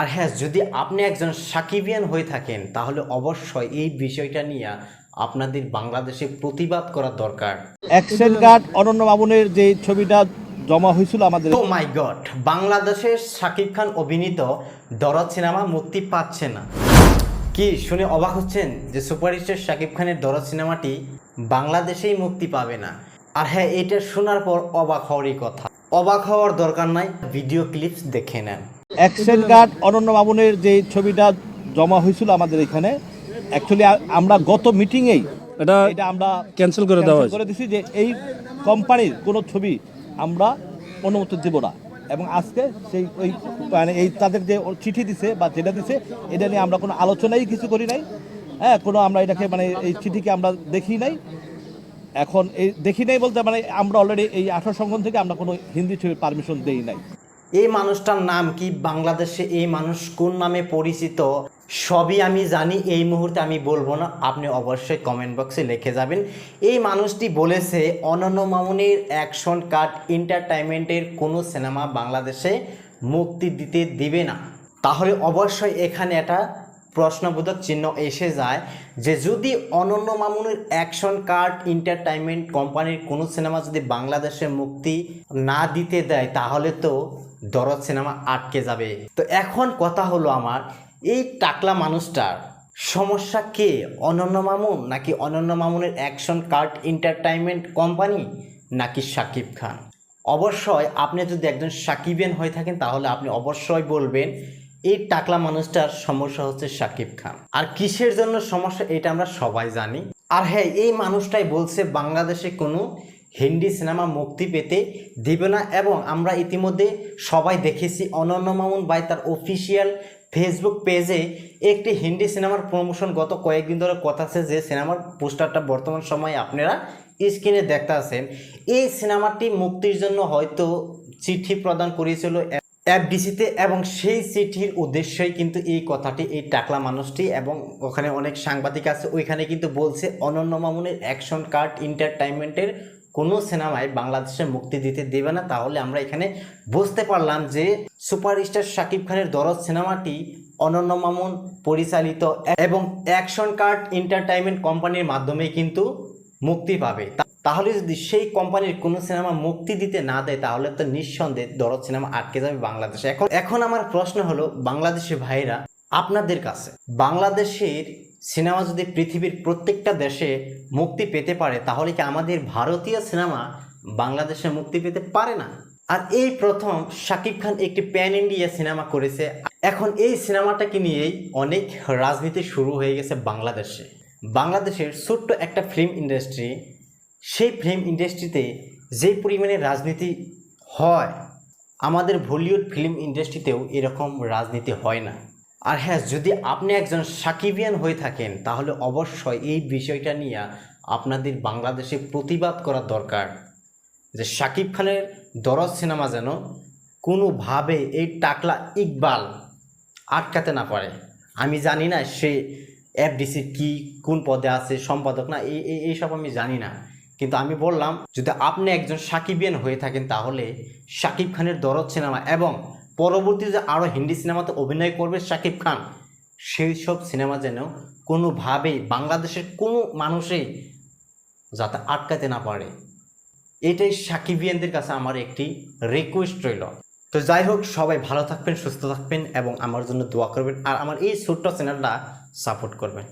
আর হ্যাঁ যদি আপনি একজন সাকিবিয়ান হয়ে থাকেন তাহলে অবশ্যই এই বিষয়টা নিয়ে আপনাদের বাংলাদেশে প্রতিবাদ করা দরকার। অ্যাকশন কার্ড অনন্য মামুনের যে ছবিটা জমা হয়েছিল আমাদের ও মাই গড বাংলাদেশের শাকিব খান অভিনীত দরদ সিনেমা মুক্তি পাচ্ছে না। কি শুনে অবাক হচ্ছেন যে সুপারস্টার শাকিব খানের দরদ সিনেমাটি বাংলাদেশেই মুক্তি পাবে না? আর হ্যাঁ এটা শোনার পর অবাক হওয়ারই কথা। অবাক হওয়ার দরকার নাই ভিডিও ক্লিপস দেখে নেন। অ্যাকশন কার্ড অনন্য মামুনের যে ছবিটা জমা হয়েছিল আমাদের এখানে অ্যাকচুয়ালি আমরা গত মিটিংয়েই এটা এটা আমরা ক্যান্সেল করে দেওয়া করে দিছি যে এই কোম্পানির কোনো ছবি আমরা অনুমতি দেব না। এবং আজকে সেই ওই মানে এই তাদের যে চিঠি দিছে বা যেটা দিছে এটা নিয়ে আমরা কোনো আলোচনাই কিছু করি নাই। হ্যাঁ কোনো আমরা এটাকে মানে এই চিঠিকে আমরা দেখি নাই। এখন এই দেখি নাই বলতে মানে আমরা অলরেডি এই আঠারো সংগঠন থেকে আমরা কোনো হিন্দি ছবির পারমিশন দেই নাই। এই মানুষটার নাম কি? বাংলাদেশে এই মানুষ কোন নামে পরিচিত? সবই আমি জানি, এই মুহূর্তে আমি বলব না। আপনি অবশ্যই কমেন্ট বক্সে লিখে যাবেন। এই মানুষটি বলেছে, অনন্য মামুনের অ্যাকশন কার্ড এন্টারটেনমেন্টের কোনো সিনেমা বাংলাদেশে মুক্তি দিতে দিবে না। তাহলে অবশ্যই এখানে একটা প্রশ্নবোধক চিহ্ন এসে যায় যে যদি অনন্য মামুনের অ্যাকশন কার্ড এন্টারটেনমেন্ট কোম্পানির কোনো সিনেমা যদি বাংলাদেশে মুক্তি না দিতে দেয়, তাহলে তো দরদ সিনেমা আটকে যাবে। তো এখন কথা হলো আমার, এই টাকলা মানুষটার সমস্যা কে? অনন্য মামুন নাকি অনন্য মামুনের অ্যাকশন কার্ড এন্টারটেনমেন্ট কোম্পানি নাকি সাকিব খান? অবশ্যই আপনি যদি একজন সাকিবিয়ান হয়ে থাকেন, তাহলে আপনি অবশ্যই বলবেন এই টাকলা মানুষটার সমস্যা হচ্ছে সাকিব খান। আর কিসের জন্য সমস্যা এটা আমরা সবাই জানি। আর হ্যাঁ এই মানুষটাই বলছে বাংলাদেশে কোনো হিন্দি সিনেমা মুক্তি পেতে দিবে না এবং আমরা ইতিমধ্যে সবাই দেখেছি অনন্য মামুন ভাই তার অফিসিয়াল ফেসবুক পেজে একটি হিন্দি সিনেমার প্রমোশন গত কয়েকদিন ধরে কথা আছে যে সিনেমার পোস্টারটা বর্তমান সময়ে আপনারা স্ক্রিনে দেখতে আছেন এই সিনেমাটি মুক্তির জন্য হয়তো চিঠি প্রদান করেছিল এফডিসিতে এবং সেই চিঠির উদ্দেশ্যই কিন্তু এই কথাটি, এই টাকলা মানুষটি এবং ওখানে অনেক সাংবাদিক আছে, ওইখানে কিন্তু বলছে, অনন্য মামুনের অ্যাকশন কার্ড এন্টারটেনমেন্টের কোনো সিনেমায় বাংলাদেশে মুক্তি দিতে দেবে না। তাহলে আমরা এখানে বুঝতে পারলাম যে সুপারস্টার শাকিব খানের দরদ সিনেমাটি অনন্য মামুন পরিচালিত এবং অ্যাকশন কার্ড এন্টারটেনমেন্ট কোম্পানির মাধ্যমে কিন্তু মুক্তি পাবে। তাহলে যদি সেই কোম্পানির কোনো সিনেমা মুক্তি দিতে না দেয়, তাহলে তো নিঃসন্দেহে দরদ সিনেমা আটকে যাবে বাংলাদেশে। এখন এখন আমার প্রশ্ন হলো, বাংলাদেশি ভাইরা আপনাদের কাছে, বাংলাদেশের সিনেমা যদি পৃথিবীর প্রত্যেকটা দেশে মুক্তি পেতে পারে, তাহলে কি আমাদের ভারতীয় সিনেমা বাংলাদেশে মুক্তি পেতে পারে না? আর এই প্রথম শাকিব খান একটি প্যান ইন্ডিয়া সিনেমা করেছে। এখন এই সিনেমাটাকে নিয়েই অনেক রাজনীতি শুরু হয়ে গেছে বাংলাদেশে। বাংলাদেশের ছোট্ট একটা ফিল্ম ইন্ডাস্ট্রি সেই ফিল্ম ইন্ডাস্ট্রিতে যে পরিমাণে রাজনীতি হয়, আমাদের বলিউড ফিল্ম ইন্ডাস্ট্রিতেও এরকম রাজনীতি হয় না। আর হ্যাঁ যদি আপনি একজন সাকিবিয়ান হয়ে থাকেন, তাহলে অবশ্যই এই বিষয়টা নিয়ে আপনাদের বাংলাদেশে প্রতিবাদ করা দরকার যে সাকিব খানের দরজ সিনেমা যেন কোনোভাবে এই টাকলা ইকবাল আটকাতে না পারে। আমি জানি না সে এফডিসি কি, কোন পদে আছে, সম্পাদক, না এই এই- এইসব আমি জানি না। কিন্তু আমি বললাম, যদি আপনি একজন সাকিবিয়ান হয়ে থাকেন, তাহলে শাকিব খানের দরদ সিনেমা এবং পরবর্তীতে আরও হিন্দি সিনেমাতে অভিনয় করবে শাকিব খান সেই সব সিনেমা যেন কোনোভাবেই বাংলাদেশের কোনো মানুষই যাতে আটকাতে না পারে। এটাই সাকিবিয়ানদের কাছে আমার একটি রিকোয়েস্ট রইল। তো যাই হোক, সবাই ভালো থাকবেন, সুস্থ থাকবেন এবং আমার জন্য দোয়া করবেন। আর আমার এই ছোট্ট চ্যানেলটা সাপোর্ট করবেন।